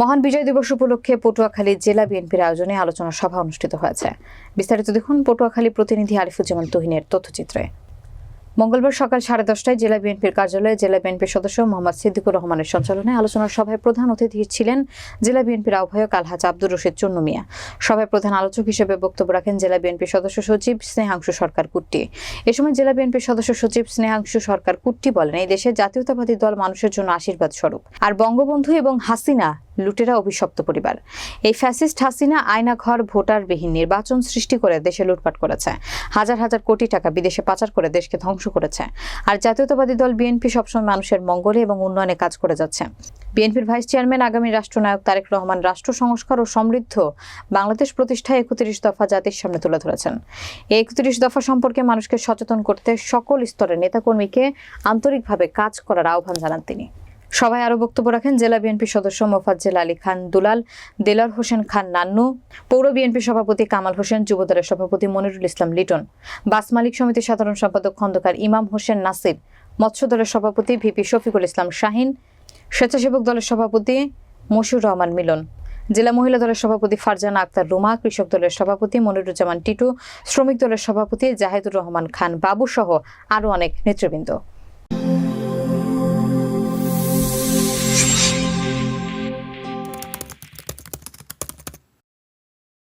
মহান বিজয় দিবস উপলক্ষে পটুয়াখালী জেলা বিএনপির আয়োজনে আলোচনা সভা অনুষ্ঠিত হয়েছে। বিস্তারিত দেখুন পটুয়াখালী প্রতিনিধি আরিফুজ্জামান তুহিনের তথ্যচিত্রে। মঙ্গলবার সকাল সাড়ে দশটায় জেলা বিএনপির কার্যালয়ে জেলা বিএনপির সদস্য মোহাম্মদ সিদ্দিকুর রহমানের সঞ্চালনায় আলোচনা সভায় প্রধান অতিথি ছিলেন জেলা বিএনপির আহ্বায়ক আলহাজ আব্দুর রশিদ চন্নু মিয়া সভায় প্রধান আলোচক হিসেবে বক্তব্য রাখেন জেলা বিএনপির সদস্য সচিব স্নেহাংশু সরকার কুট্টি। এ সময় জেলা বিএনপির সদস্য সচিব স্নেহাংশু সরকার কুট্টি বলেন, এই দেশে জাতীয়তাবাদী দল মানুষের জন্য আশীর্বাদ স্বরূপ আর বঙ্গবন্ধু এবং হাসিনা লুটেরা অভিশপ্ত পরিবার। এই ফ্যাসিস্ট হাসিনা আয়নাঘর ভোটারবিহীন নির্বাচন সৃষ্টি করে দেশে লুটপাট করেছে। হাজার হাজার কোটি টাকা বিদেশে পাচার করে দেশকে ধ্বংস করেছে। আর জাতীয়তাবাদী দল বিএনপি সবসময় মানুষের মঙ্গলে এবং উন্নয়নে কাজ করে যাচ্ছে। বিএনপির ভাইস চেয়ারম্যান, আগামী রাষ্ট্রনায়ক তারেক রহমান রাষ্ট্র সংস্কার ও সমৃদ্ধ বাংলাদেশ প্রতিষ্ঠায় একত্রিশ দফা জাতির সামনে তুলে ধরেছেন। এই একত্রিশ দফা সম্পর্কে মানুষকে সচেতন করতে সকল স্তরের নেতাকর্মীকে আন্তরিকভাবে কাজ করার আহ্বান জানান তিনি। সভায় আরও বক্তব্য রাখেন জেলা বিএনপি সদস্য মোফাজ্জেল আলী খান দুলাল দেলার হোসেন খান নান্নু, পৌর বিএনপি সভাপতি কামাল হোসেন, যুবদলের সভাপতি মনিরুল ইসলাম লিটন, বাস মালিক সমিতির সাধারণ সম্পাদক খন্দকার ইমাম হোসেন নাসির মৎস্য দলের সভাপতি ভিপি শফিকুল ইসলাম শাহিন, স্বেচ্ছাসেবক দলের সভাপতি মশিউর রহমান মিলন, জেলা মহিলা দলের সভাপতি ফারজানা আক্তার রুমা, কৃষক দলের সভাপতি মনিরুজ্জামান টিটু, শ্রমিক দলের সভাপতি জাহেদুর রহমান খান বাবু সহ আরও অনেক নেতৃবৃন্দ।